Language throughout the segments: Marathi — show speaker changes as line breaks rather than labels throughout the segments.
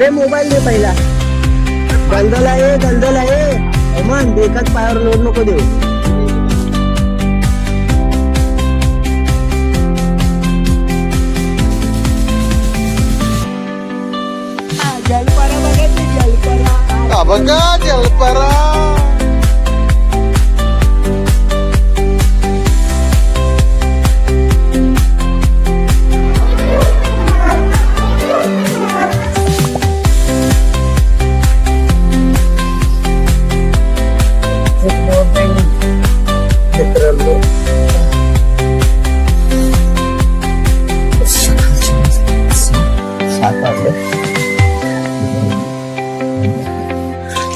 अरे मोबाईल दे पहिला. गंधल आहे गंधल आहे. हेमंत एकाच पायावर लोड नको देऊ. जलपरा जलपरा.
बघा जलपरा.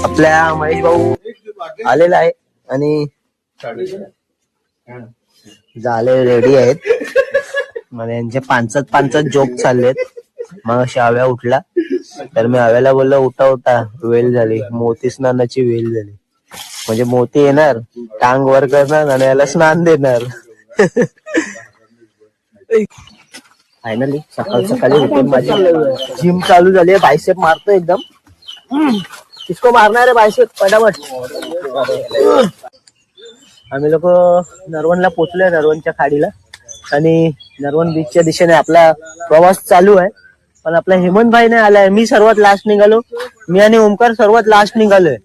आपल्या महेश भाऊ आलेला आहे आणि झाले रेडी आहेत. मला यांचे पाचच पाचच जोक चाललेत. मग आव्या उठला तर मी आव्याला बोललो उठा उठा. वेळ झाली. मोती स्नानाची वेळ झाली. म्हणजे मोती येणार टांग वर करणार आणि याला स्नान देणार. फायनली सकाळ सकाळी उठून माझी जिम चालू झाली आहे बायसेप मारतो एकदम. किसको मारणार आहे बायसेप पटापट. आम्ही लोक नरवणला पोचलोय नरवणच्या खाडीला. आणि नरवण बीचच्या दिशेने आपला प्रवास चालू आहे. पण आपला हेमंत भाई नाही आलाय. मी सर्वात लास्ट निघालो. मी आणि ओमकार सर्वात लास्ट निघालोय.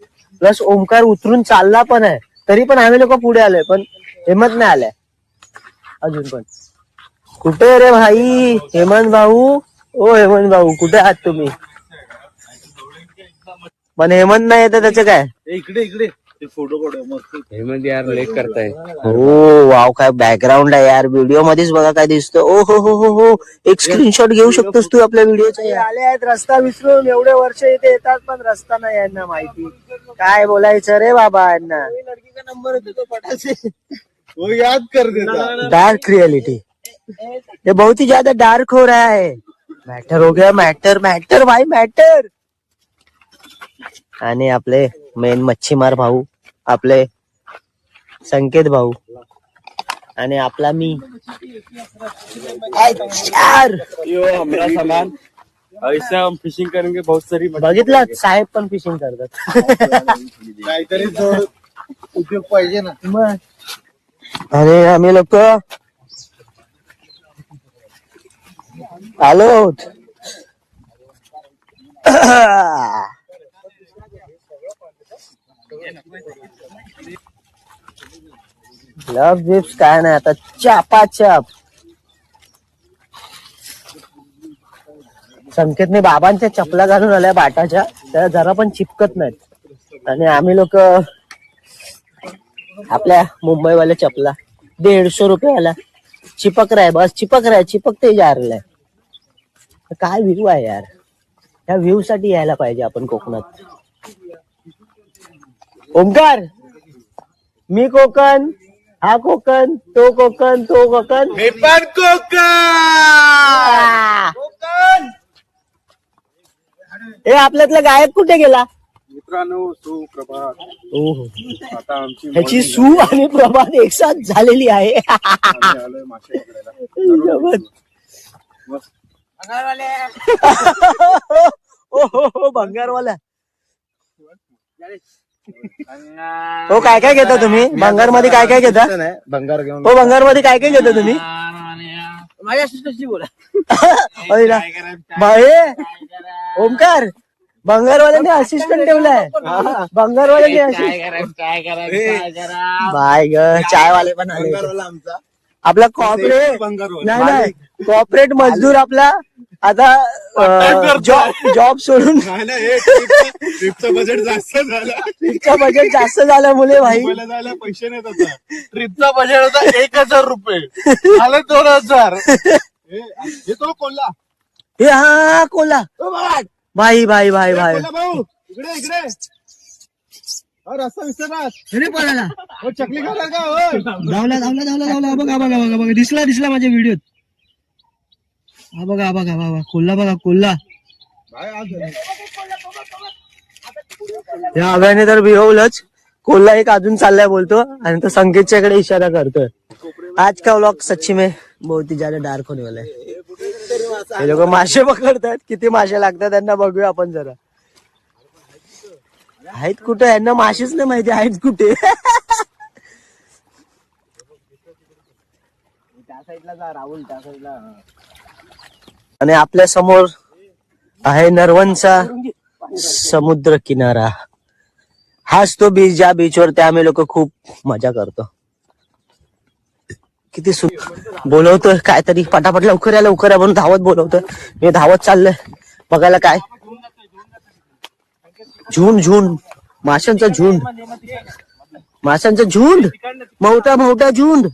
प्लस ओमकार उतरून चालला पण आहे. तरी पण आम्ही लोक पुढे आलोय पण हेमत नाही आलाय. अजून पण. कुठे रे भाई? हेमंत भाऊ? ओ हेमंत भाऊ कुठे आहात तुम्ही? पण हेमंत नाही येत त्याचं काय?
इकडे इकडे. फोटो काढू मस्त.
हेमंत यार लेट करताय.
हो वाव काय बॅकग्राऊंड आहे यार. व्हिडिओ मध्येच बघा काय दिसतं. ओ हो हो हो हो. एक स्क्रीनशॉट घेऊ शकतोस तू आपल्या व्हिडिओचा आले आहेत रस्ता विसरून. एवढे वर्ष इथे येतात पण रस्ता नाही यांना माहिती. काय बोलायचं रे बाबा यांना? नंबर होतो तो पटाचे.
वो याद कर देता.
डार्क रियलिटी ये बहुत ही ज्यादा डार्क हो रहा है. मॅटर हो गया मॅटर मॅटर भाई मॅटर आणि आपले मेन मच्छीमार भाऊ. आपले संकेत भाऊ. आणि आपला मी. चार
यो हमारा सामान. ऐसा हम फिशिंग करेंगे बहुत सारी
बघितलं साहेब पण फिशिंग करतात.
काहीतरी जोड उपयोग पाहिजे ना.
मग. अरे आम्ही लोक आलो लव गिफ्ट काय नाही आता चापा चाप संकेतने बाबांच्या चपला घालून आल्या बाटाच्या त्या जरा पण चिपकत नाहीत. आणि आम्ही लोक आपल्या मुंबईवाल्या चपला दीडशे रुपयाला. चिपक रहा बस चिपक रहा चिपक चिपकते जा काय व्ह्यू आहे यार. या व्ह्यू साठी यायला पाहिजे आपण कोकणात. ओमकार मी कोकण हा कोकण तो कोकण तो कोकण.
मी पण कोकण!
आ! हे आपल्यातला गायक कुठे गेला?
मित्रांनो सुप्रभात
ओहो.
आता आमची
ह्याची सू आणि प्रभात एकसाथ झालेली आहे.
आम्ही आलोय मासे पकडायला.
जबरदस्त.
मस्त.
ओ हो हो भंगारवाला हो काय काय घेता तुम्ही? भंगारमध्ये काय काय घेता?
नाही भंगार घेऊन.
हो भंगारमध्ये काय काय घेता तुम्ही?
माझ्या सिस्टरशी बोला.
बाहे ओमकार भंगारवाल्याने असिस्टंट ठेवलाय. भंगारवाल्याने assistant- बाय ग चायवाले पण आले.
भंगारवाला आमचा?
आपला कॉपरेट
भंगारवाला.
नाही नाही कॉपरेट मजदूर आपला आता जॉब जॉब सोडून
नाही नाही हे ट्रिपचं- बजेट जास्त झालं.
ट्रिपचा बजेट जास्त झाल्यामुळे भाई.
जायला पैसे नाहीत आता. ट्रिपचा बजेट होता एक हजार रुपये. झाले दोन हजार. हे हे तो कोल्हा.
हे हा कोला
तो बघ.
भाई भाई भाई भाई.
कोल्हा भाऊ इकडे इकडे. रस्ता हो चकली खाणार का
धावला धावला धावला धावला. बघा बघा बघा बघा. दिसला दिसला माझ्या व्हिडिओत हा बघा हा बघा हा बघा कोल्हा बघा कोल्हा. या अभ्याने तर भिवलंच कोल्हा एक अजून चाललाय बोलतो आणि तो संकेतच्याकडे इशारा करतोय. आज का व्लॉग सच्ची में बहुत ही ज्यादा डार्क होने वाला है. हे लोक मासे पकडतात किती मासे लागतात त्यांना बघूया आपण जरा. आहेत कुठे? यांना मासेच नाही माहिती आहेत कुठे? त्या साईडला जा राहुल त्या साईडला आणि आपल्यासमोर आहे नरवणचा समुद्र किनारा. हाच तो बीच ज्या बीचवरती आम्ही लोक खूप मजा करतो. किती सु बोलवतोय काहीतरी. पटापट लवकर या लवकर या म्हणून धावत बोलवतोय. मी धावत चाललोय. बघायला काय? झुंड झुंड. माशांचा झुंड. माशांचा झुंड. मोठा मोठा झुंड.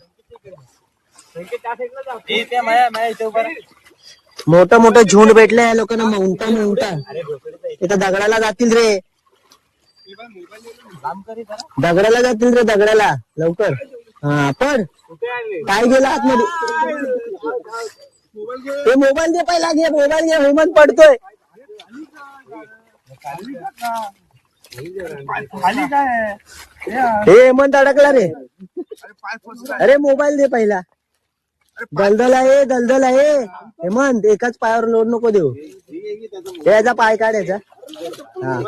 मोठं मोठं झुंड भेटलं या लोकांना मोठा मोठा इथं दगडाला जातील रे. दगडाला जातील रे दगडाला लवकर. हा पण काय गेला आतमध्ये? ते मोबाईल दे पहिला घे मोबाईल घे हेमंत पडतोय. हे हेमंत अडकला रे. अरे मोबाईल दे पहिला. दलदल आहे दलदल आहे. हेमंत एकाच पायावर लोड नको देऊ. हे याचा पाय काढायचा हा.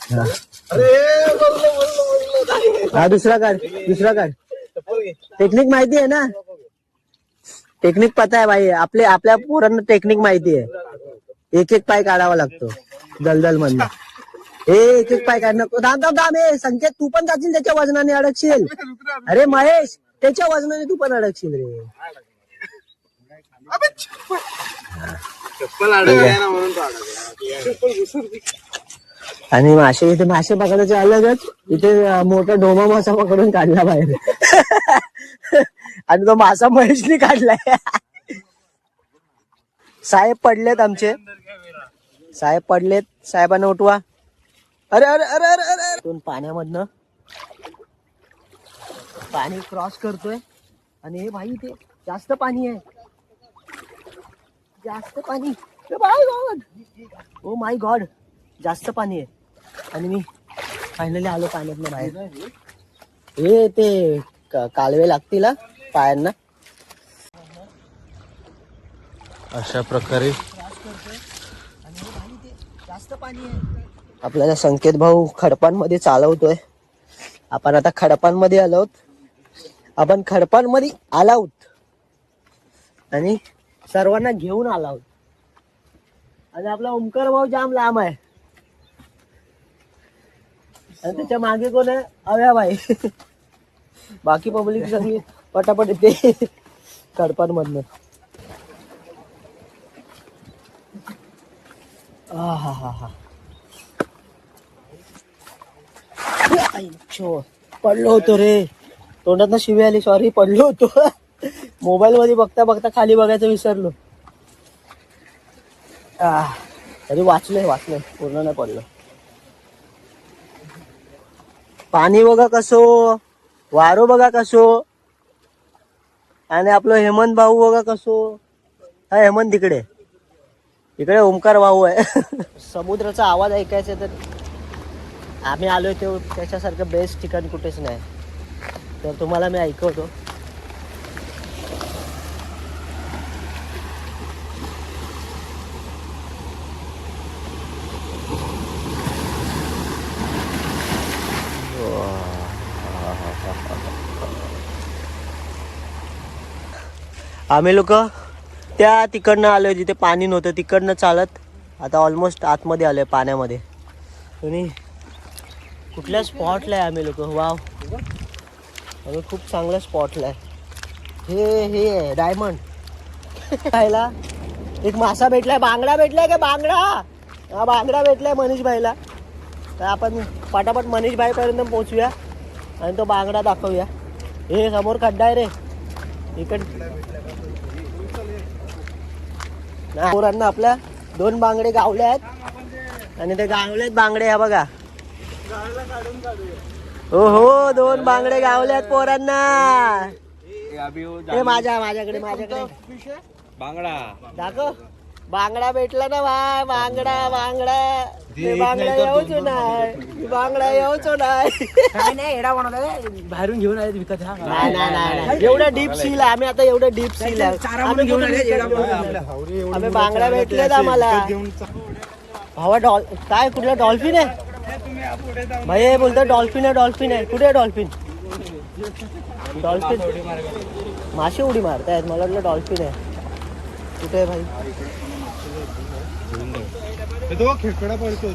हा. हा दुसरा काढ दुसरा काढ. टेक्निक माहिती आहे ना? टेक्निक पता आहे भाई. आपले आपल्या पोरांना टेक्निक माहिती आहे. एक एक पाय काढावा लागतो दलदल मधन. हे एक एक पाय काढ. नको दाम दाम दाम हे संकेत तू पण जाशील त्याच्या वजनाने अडकशील. अरे महेश त्याच्या वजनाने तू पण अडकशील रे.
चप्पल अडकलाय ना म्हणून तो अडकला.
आणि मासे इथे मासे पकडायचे अलगच. इथे मोठा ढोमा मासा पकडून काढला बाहेर. आणि तो मासा महेशने काढलाय साहेब पडलेत आमचे. साहेब पडलेत. साहेबांना उठवा. अरे अरे अरे अरे अरे अरे. दोन पाण्यामधनं पाणी क्रॉस करतोय. आणि हे भाई इथे जास्त पाणी आहे. जास्त पाणी. ओ माय गॉड जास्त पाणी आहे. आणि मी फायनली आलो पाण्यातनं बाहेर. हे ते कालवे लागतील पायांना.
अशा प्रकारे
जास्त पाणी आहे. आपल्याला संकेत भाऊ खडपांमध्ये चालवतोय. आपण आता खडपांमध्ये आलो आहोत. आपण खडपांमध्ये आला आहोत. आणि सर्वांना घेऊन आला आहोत. आणि आपला ओमकार भाऊ जाम लांब आहे. आणि त्याच्यामागे कोण आहे? अव्याबाई बाकी पब्लिक सगळी पटापट येते. खडपांमधनं. हा हा हा हा पडलो होतो रे. तोंडात शिवी आली सॉरी पडलो होतो. मोबाईल मध्ये बघता बघता खाली बघायचं विसरलो. तरी वाचलंय वाचलंय. पूर्ण नाही पडलो. पाणी बघा कसो वारो बघा कसो आणि आपलं हेमंत भाऊ बघा कसो. हा हेमंत तिकडे. इकडे ओमकार भाऊ आहे. समुद्राचा आवाज ऐकायचा तर आम्ही आलोय ते त्याच्यासारखं बेस्ट ठिकाण कुठेच नाही. तर तुम्हाला मी ऐकवतो. आम्ही लोक त्या तिकडनं आलोय जिथे पाणी नव्हतं तिकडनं चालत आता ऑलमोस्ट आतमध्ये आलोय पाण्यामध्ये. आणि कुठल्या स्पॉटला आहे आम्ही लोक? वाव आणि खूप चांगल्या स्पॉटला आहे. हे हे आहे डायमंड खायला? एक मासा भेटलाय बांगडा भेटलाय का बांगडा? हा बांगडा भेटलाय मनीष भाईला. तर आपण पटापट मनीष भाईपर्यंत पोहोचूया आणि तो बांगडा दाखवूया. हे समोर खड्डा आहे रे. इकड. पोरांना आपल्या दोन बांगडे गावले आहेत. आणि ते गावलेत बांगडे ह्या बघा. हो हो दोन बांगडे गावल्यात पोरांना. हे माझ्या माझ्याकडे माझ्याकडे.
बांगडा.
दाखव. बांगडा भेटला ना भाई बांगडा बांगडा. बांगडा यावचो नाही. बांगडा यावचो नाही.
बाहेरून घेऊन आले विकत हा
नाही नाही नाही नाही. एवढं डीप सील आहे. आम्ही आता एवढं डीप सील आम्ही बांगडा भेटलेत आम्हाला. भावा डॉल काय कुठला डॉल्फिन आहे? भाई हे बोलतो डॉल्फिन आहे डॉल्फिन आहे कुठे आहे डॉल्फिन डॉल्फिन मासे उडी मारतायत मला वाटलं डॉल्फिन आहे. कुठे आहे भाई?
हे तो खेकडा पडतो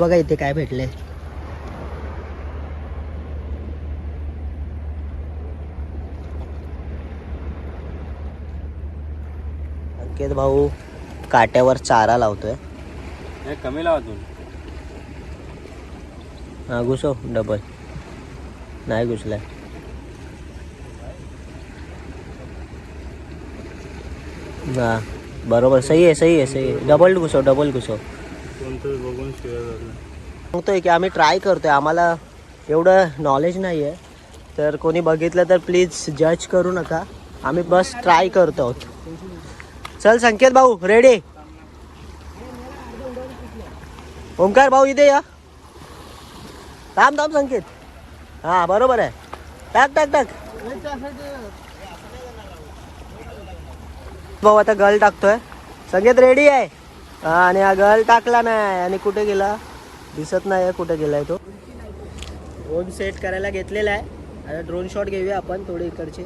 बघा
इथे काय भेटले अंकित भाऊ. काट्यावर चारा लावतोय.
हे कमी लावा
हा घुसव डबल नाही घुसलाय. हा बरोबर. सही आहे सही आहे सही आहे. डबल घुसव डबल घुसव.
कोणतं बघून शिवाय झालं
सांगतोय की आम्ही ट्राय करतोय. आम्हाला एवढं नॉलेज नाही आहे तर कोणी बघितलं तर प्लीज जज करू नका. आम्ही बस ट्राय करतो. आहोत चल संकेत भाऊ रेडी ओंकार भाऊ इथे या. थांब थांब संकेत. हा बरोबर आहे. टाक टाक टाक. भाऊ आता गल टाकतोय. संकेत रेडी आहे. हा आणि हा गल टाकला नाही. आणि कुठे गेला? दिसत नाही कुठे गेलाय तो. ड्रोन सेट करायला घेतलेला आहे. आता ड्रोन शॉट घेऊया आपण थोडे इकडचे.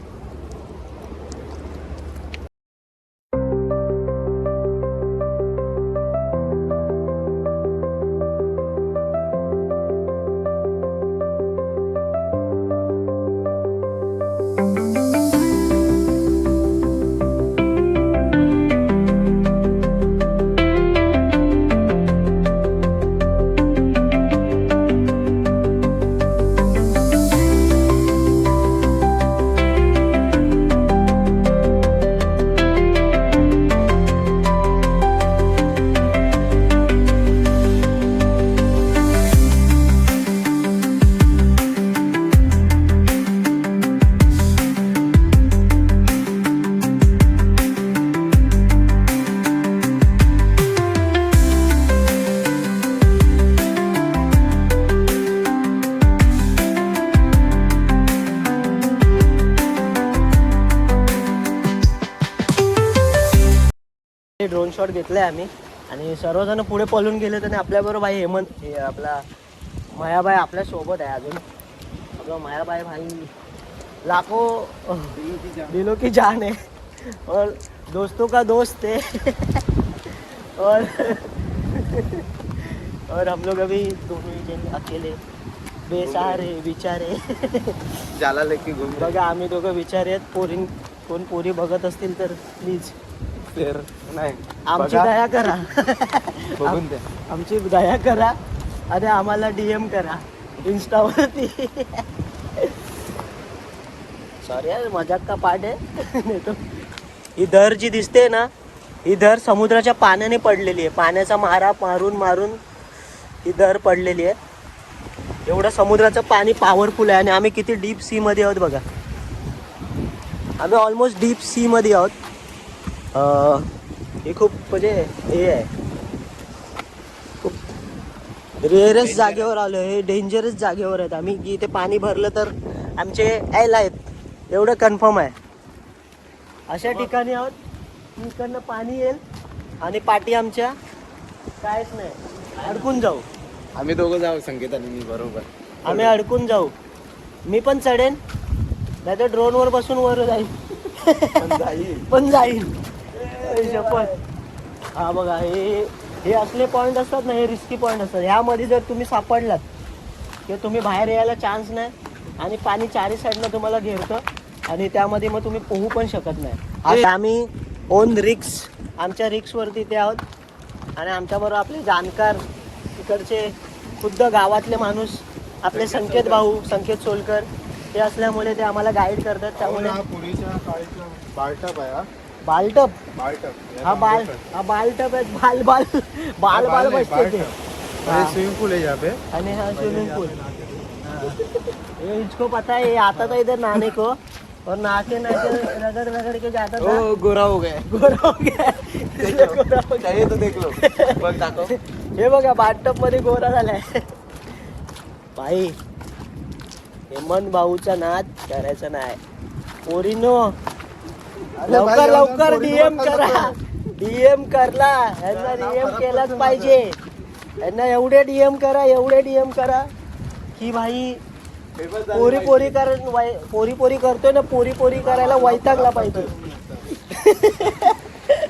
आम्ही. आणि सर्वजण पुढे पळून गेले तर आपल्याबरोबर भाई हेमंत हे आपला मायाबाई आपल्यासोबत आहे अजून. आपला मायाबाई भाई लाखो दिलो की जान. है और दोस्तों का दोस्त है और और हम लोग अभी दोनों जन अकेले बेसहारे बिचारे.
ज्याला लेकी घुम
बघा आम्ही दोघं विचार आहेत. पोरी कोण पोरी बघत असतील तर प्लीज
नाही.
आमची
बघा.
दया करा.
बघून द्या.
आमची दया करा आणि आम्हाला डीएम करा. इंस्टावरती सॉरी यार मजाक का पाठ आहे? नाही तो ही दर जी दिसते ना ही दर समुद्राच्या पाण्याने पडलेली आहे. पाण्याचा मारा मारून मारून ही दर पडलेली आहे. एवढं समुद्राचं पाणी पॉवरफुल आहे आणि आम्ही किती डीप सी मध्ये आहोत बघा. आम्ही ऑलमोस्ट डीप सी मध्ये आहोत. हे खूप म्हणजे हे आहे. खूप रेअरस जागेवर आलो हे डेंजरस जागेवर आहेत आम्ही. की इथे पाणी भरलं तर आमचे यायला आहेत. एवढं कन्फर्म आहे. अशा ठिकाणी आहोत. इकडनं पाणी येईल आणि पाठी आमच्या कायच नाही. अडकून जाऊ.
आम्ही दोघं जाऊ संकेत आणि मी बरोबर.
आम्ही अडकून जाऊ. मी पण चढेन. नाही तर ड्रोनवर बसून वर जाईल
पण जाईल.
पण जाईल ए, शपथ. हा बघा हे हे असले पॉईंट असतात ना हे रिस्की पॉईंट असतात. ह्यामध्ये जर तुम्ही सापडलात किंवा तुम्ही बाहेर यायला चान्स नाही आणि पाणी चारी साईडनं तुम्हाला घेरतं आणि त्यामध्ये मग तुम्ही पोहू पण शकत नाही. आता आम्ही ओन रिक्स आमच्या रिक्सवरती ते आहोत आणि आमच्याबरोबर आपले जाणकार इकडचे खुद्द गावातले माणूस आपले संकेत भाऊ संकेत सोलकर ते असल्यामुळे ते आम्हाला गाईड करतात. त्यामुळे
बालटप. हा
बालटप.
बालटप
हा बाल हा बालटप आहे बाल बाल बाल बाल बसते ते. हाँ।
स्विमिंग पूल है यहाँ पे
आणि हा स्विमिंग पूल ये इसको पता है. ये आता था इधर नहाने को और नाचे नाचे रगड़ रगड़ के जाता था.
ओ गोरा हो गया.
गोरा हो गया. गोरा हो गया.
तो देख लो. बघ दाखव.
हे बघा बाथटबमध्ये गोरा झालाय. भाई हेमंत भाऊचा नाद करायचा नाही. पोरीनो लवकर लवकर डीएम करा. डीएम करला. यांना डीएम केलाच पाहिजे. यांना एवढे डीएम करा एवढे डीएम करा की भाई पोरी पोरी कर पोरी पोरी करतोय ना पोरी पोरी करायला वैतागला पाहिजे.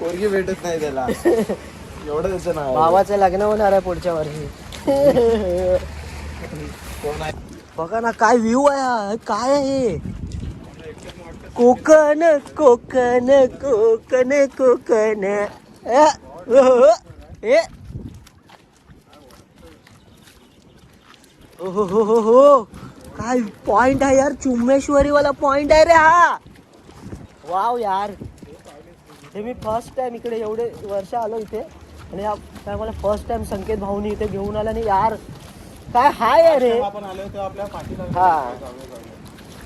पोरगी भेटत नाही त्याला. एवढं त्याचं नाव
भावाचं लग्न होणार आहे पुढच्या वर्षी. बघा ना काय व्ह्यू आहे. काय आहे हे? कोकण कोकण कोकण कोकण. ए हो हो हो हो. काय पॉइंट आहे यार? चुम्मेश्वरी वाला पॉइंट आहे रे हा. वाव यार. हे मी फर्स्ट टाइम इकडे एवढे वर्ष आलो इथे. आणि या काय मला फर्स्ट टाइम संकेत भाऊनी इथे घेऊन आला आणि यार. काय हाय रे.
आपण आलो तेव्हा आपल्या पाठीला
हा.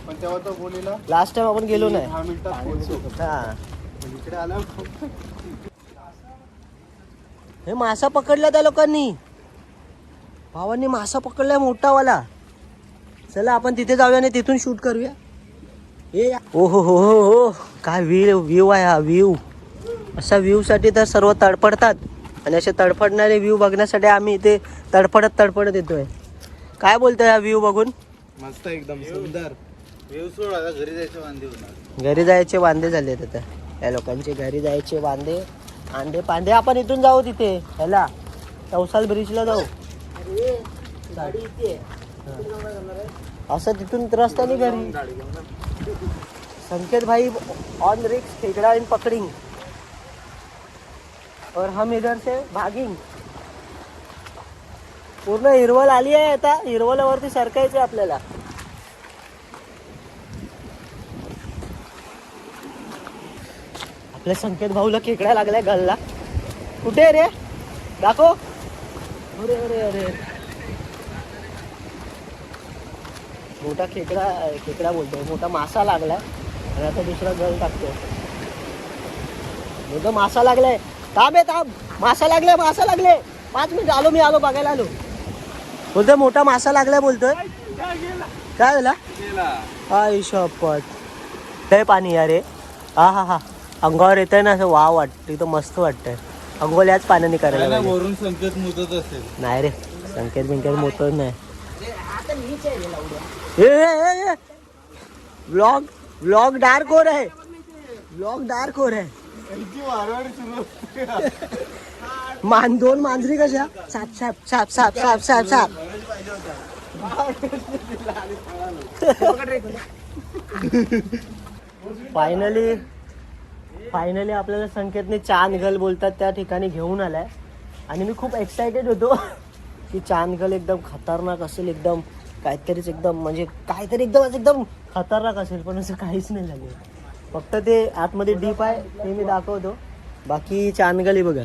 पण तेव्हा तो बोलीला
लास्ट टाइम आपण गेलो नाही.
दहा मिनिटात पोहोचू.
हा.
पण इकडे आल्यावर
हे मासा पकडला त्या लोकांनी. भावांनी मासा पकडलाय मोठावाला. चला आपण तिथे जाऊया आणि तिथून शूट करूया. ए ओ हो हो हो हो. काय व्ह्यू व्ह्यू आहे हा व्ह्यू अशा व्ह्यूसाठी तर सर्व तडफडतात. आणि असे तडफडणारे व्ह्यू बघण्यासाठी आम्ही इथे तडफडत तडफडत येतोय. काय बोलतोय हा व्ह्यू बघून?
मस्त एकदम सुंदर.
घरी वांदे
घरी जायचे वांदे झाले आता. या लोकांचे घरी जायचे वांदे अंडे पांडे आपण इथून जाऊ तिथे. ह्याला. चौसाल ब्रिजला जाऊ. असं तिथून रस्त्याने घरी. संकेत भाई ऑन रिक्स खेकड़ा इन पकड़िंग और हम इधर से भागिंग पूर्ण हिरवल आली आहे आता. हिरवल्यावरती सरकायचे आपल्याला. आपल्या संकेत भाऊला खेकडा लागलाय गल्ला कुठे रे? दाखव. अरे अरे अरे. मोठा खेकडा खेकडा बोलतोय. मोठा मासा लागलाय. आणि आता दुसरा गल टाकतोय. मोठा मासा लागलाय. थांब आहे थांब. मासा लागलाय मासा लागले पाच मिनिट आलो मी आलो बघायला आलो. बोलतोय मोठा मासा लागलाय बोलतोय. काय झाला? शपथ. लय पाणी अरे हा हा हा. अंगावर येत आहे ना असं वाव वाटतं इथं मस्त वाटतंय. अंघोळ याच पाण्याने करायला पाहिजे.
वरून संकेत मुदत असेल.
नाही रे संकेत बिंकेत मोठं नाही. ए ब्लॉग ब्लॉग डार्क हो रहा. है ब्लॉग डार्क हो रहा. है
इतकी वारवाडी सुरू
मान दोन मांजरी कशा? साप साप साप साप साप साप साप फायनली फायनली आपल्याला संकेतने चांद गल बोलतात त्या ठिकाणी घेऊन आलाय. आणि मी खूप एक्सायटेड होतो की चांद गल एकदम खतरनाक असेल एकदम काहीतरीच एकदम म्हणजे काहीतरी एकदम एकदम खतरनाक असेल पण असं काहीच नाही झालं फक्त ते आतमध्ये डीप आहे ते मी दाखवतो. बाकी चांदगली बघा.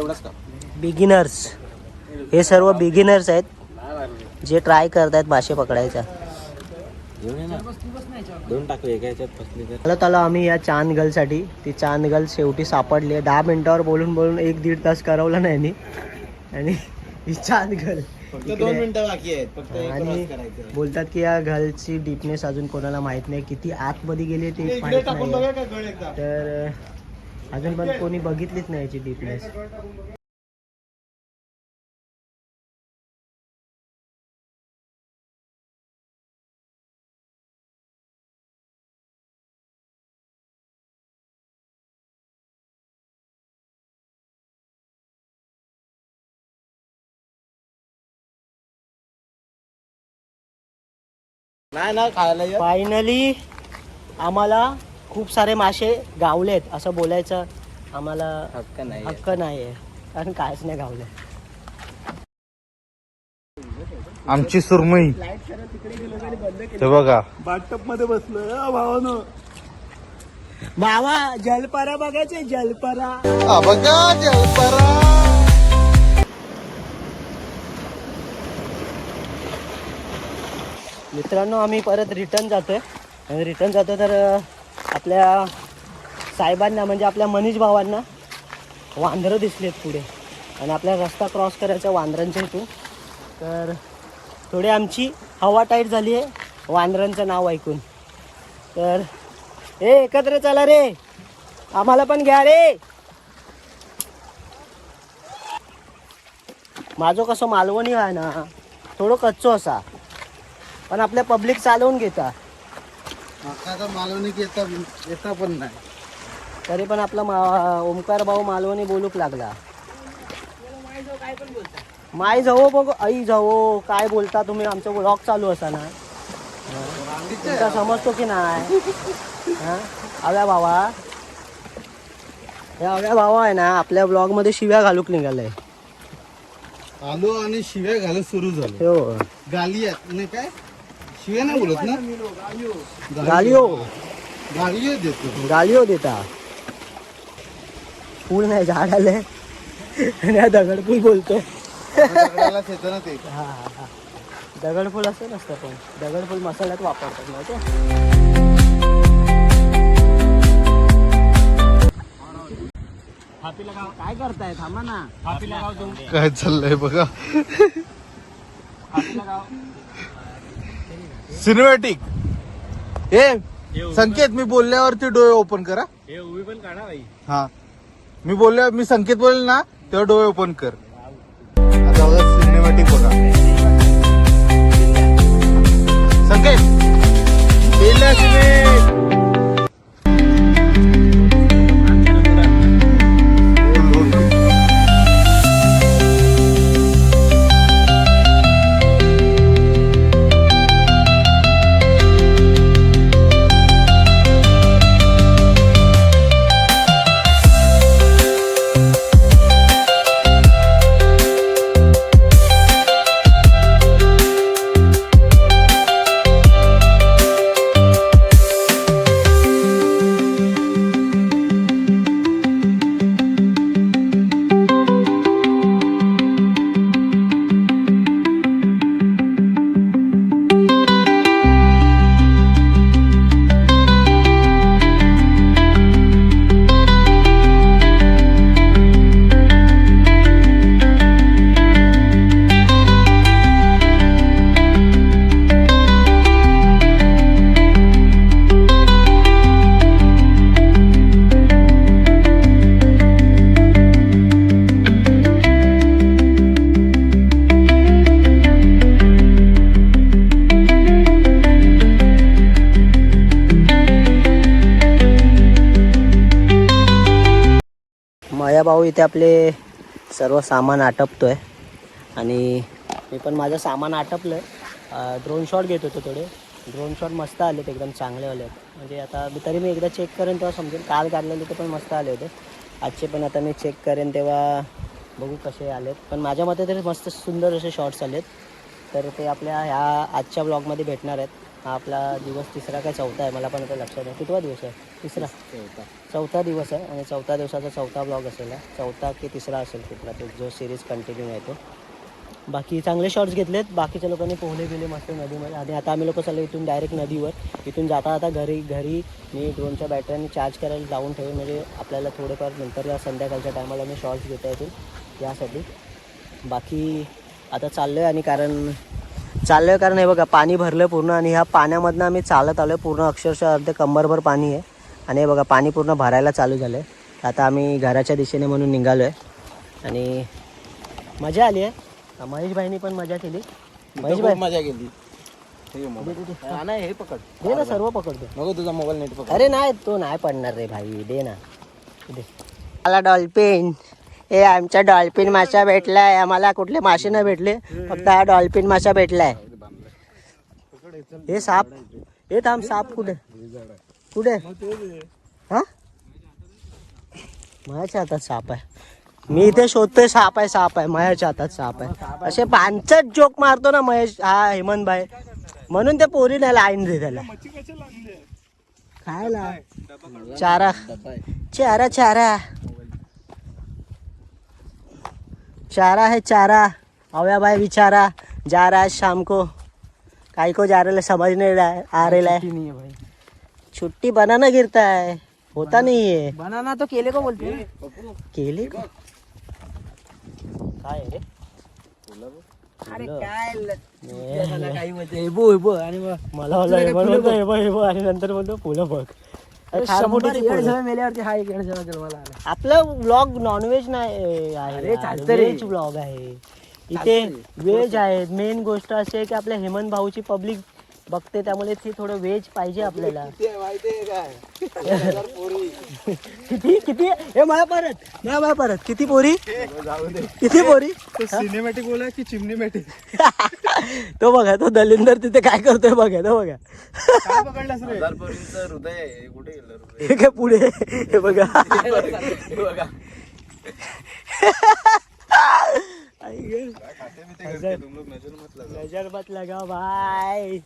तेवढाच का?
बिगिनर्स हे सर्व बिगिनर्स आहेत जे ट्राय करतायत मासे पकडायचा
घेऊन ये ना. दोन टाकले एका याच्यात फसले तर.
आलो आलो आम्ही या चांदगलसाठी ती चांदगल शेवटी सापडली आहे. दहा मिनिटावर बोलून बोलून एक दीड तास करवला नाही यांनी. आणि ही
फक्त
इकडे-
दोन मिनिटं बाकी आहेत. फक्त एक
आणि
क्रॉस करायचं
बोलतात की या घलची डीपनेस अजून कोणाला माहीत नाही. किती आतमध्ये गेली ते
इकडे
माहीत
टाकून
नाही
बघा का गळ एकदा.
तर अं, अजून पण कोणी बघितलीच नाही याची डीपनेस
नाही ना खायला
फायनली आम्हाला खूप सारे मासे गावलेत असं बोलायचं आम्हाला
हक्क नाही
हक्क नाही आहे कारण कायच नाही गावले.
आमची सुरमई. ते बघा. बाटपमध्ये बसलोय भावानं.
बाबा जलपरा बघायचे जलपरा.
बघा जलपरा.
मित्रांनो आम्ही परत रिटर्न जातोय. आणि रिटर्न जातो तर आपल्या साहेबांना म्हणजे आपल्या मनीष भावांना वांदरं दिसलेत पुढे. आणि आपला रस्ता क्रॉस करायचा वांदरांच्या इथून. तर थोडी आमची हवा टाईट झाली आहे वांदरांचं नाव ऐकून. तर ए एकत्र चला रे. आम्हाला पण घ्या रे. माझं कसं मालवणी आहे ना थोडं कच्चो असा. पण आपल्या पब्लिक चालवून घेता.
आता मालवणी येता येता पण नाही.
तरी पण आपला मा- ओमकार भाऊ मालवणी बोलूक लागला. माय जाओ बघ आई जाओ काय बोलता तुम्ही? आमचं ब्लॉग चालू असा ना तुमचा समजतो की नाही? हा? अव्या भावा. हे अव्या भावा आहे ना आपल्या ब्लॉगमध्ये शिव्या घालूक निघालय
आलो आणि शिव्या घालत सुरू झालं.
हो.
गाली आहेत. नाही काय? शिव्या नाही बोलत ना?
गालिओ
गाली देतो
गालिओ देता. फूल नाही झाड आले आणि दगडफूल बोलतो.
येतं ना ते.
हा हा हा. दगडफूल असं नसतं पण. दगडफूल मसाल्यात वापरतात माहिती काय करताय? थांबा ना.
काय चाललंय बघा. सिनेमॅटिक. ए संकेत मी बोलल्यावरती डोळे ओपन करा. हा मी बोलल्या मी संकेत बोलेल ना तेव्हा डोळे ओपन कर. आता बघा सिनेमॅटिक बघा.
भाऊ इथे आपले सर्व सामान आटपतो आहे आणि मी पण माझं सामान आटपलं आहे ड्रोन शॉट घेत होतो थोडे. ड्रोन शॉट मस्त आलेत एकदम चांगले आले आहेत म्हणजे आता मी तरी मी एकदा चेक करेन तेव्हा समजेल. काल काढलेले ते पण मस्त आले होते. आजचे पण आता मी चेक करेन तेव्हा बघू कसे आलेत. पण माझ्या मते तरी मस्त सुंदर असे शॉट्स आलेत. तर ते आपल्या ह्या आजच्या ब्लॉगमध्ये भेटणार आहेत. हा आपला दिवस तिसरा काय चौथा आहे मला पण आता लक्षात नाही. कितवा दिवस आहे? तिसरा. चौथा. दिवस आहे आणि चौथा दिवसाचा चौथा ब्लॉग असेल. चौथा की तिसरा असेल कुठला तो जो सिरीज कंटिन्यू आहे तो. बाकी चांगले शॉट्स घेतलेत. बाकीच्या लोकांनी पोहले बिले मस्त नदीमध्ये. आणि आता आम्ही लोक चाललो इथून डायरेक्ट नदीवर. इथून जाता आता घरी घरी मी ड्रोनच्या बॅटरीने चार्ज करायला लावून ठेवेन म्हणजे आपल्याला थोडेफार नंतर या संध्याकाळच्या टायमाला मी शॉर्ट्स घेता येतील यासाठी. बाकी आता चाललो आहे आणि कारण चाललो आहे कारण हे बघा पाणी भरलं पूर्ण आणि ह्या पाण्यामधनं आम्ही चालत आलो आहे पूर्ण अक्षरशः अर्धे कंबरभर पाणी आहे. आणि हे बघा पाणी पूर्ण भरायला चालू झालं आहे आता आम्ही घराच्या दिशेने म्हणून निघालो आहे आणि मजा आली आहे. महेश भाईनी पण मजा केली. महेश
खूप
भाई
मजा गेली हे पकड.
दे ना सर्व पकडतो.
तुझा मोबाईल नेट पकड.
अरे नाही तो नाही पडणार रे भाई. दे ना. दे. मला डॉल्फिन. हे आमच्या डॉल्फिन मासा भेटलाय. आम्हाला कुठले मासे नाही भेटले. फक्त हा डॉल्फिन मासा भेटलाय. हे साप. हे थांब साप कुठे? कुठे? हा? माझ्या हातात साप आहे. मी इथे शोधतोय साप आहे साप आहे. महेशच्या हातात साप आहे. असे पांचट जोक मारतो ना महेश हा हेमंत भाई. म्हणून ते पोरी नाही लाईन दे त्याला. खायला चारा. चारा चारा. चारा है चारा। अव्या भाई बिचारा जा रहा है शाम को। काई को जा रहे है, समझ नहीं रहा है आ रहा है
नहीं है भाई।
छुट्टी बनाना गिरता है होता नहीं है।
बनाना तो केले को बोलते हैं
केले का? काय रे।
अरे काय आणि
मला आणि नंतर म्हणतो फुलं बघ.
शंभर
मोठीची फुलं.
येडझाळ मेल्यावरती हा एक येडझाळ जन्माला आला.
आपलं ब्लॉग नॉनव्हेज नाही आहे
अरे, चालतं रे.
व्हेज ब्लॉग आहे. इथे व्हेज आहेत. मेन गोष्ट अशी आहे की आपल्या हेमंत भाऊची पब्लिक बघते त्यामुळे ते थोडं व्हेज पाहिजे आपल्याला. किती किती हे मला परत नाही मला परत. किती पोरी? किती पोरी?
सिनेमॅटिक बोला की चिमनीमॅटिक
तो बघा तो दलिंदर तिथे काय करतोय बघा तो बघा. हे काय पुढे? हे बघा. नजर मत लगा भाई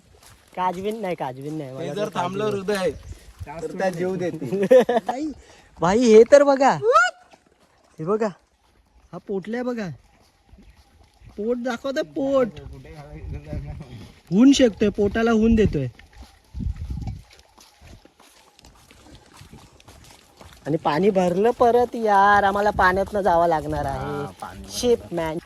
काजविन नाही काजविन नाही. मला
जर थांबलं हृदय तर त्या जीव देते
भाई भाई हे तर बघा. हे बघा. हा पोटलाय बघा. पोट दाखवतोय पोट. होऊन शकतोय पोटाला होऊन देतोय. आणि पाणी भरलं परत यार आम्हाला पाण्यातनं जावं लागणार आहे. Ship man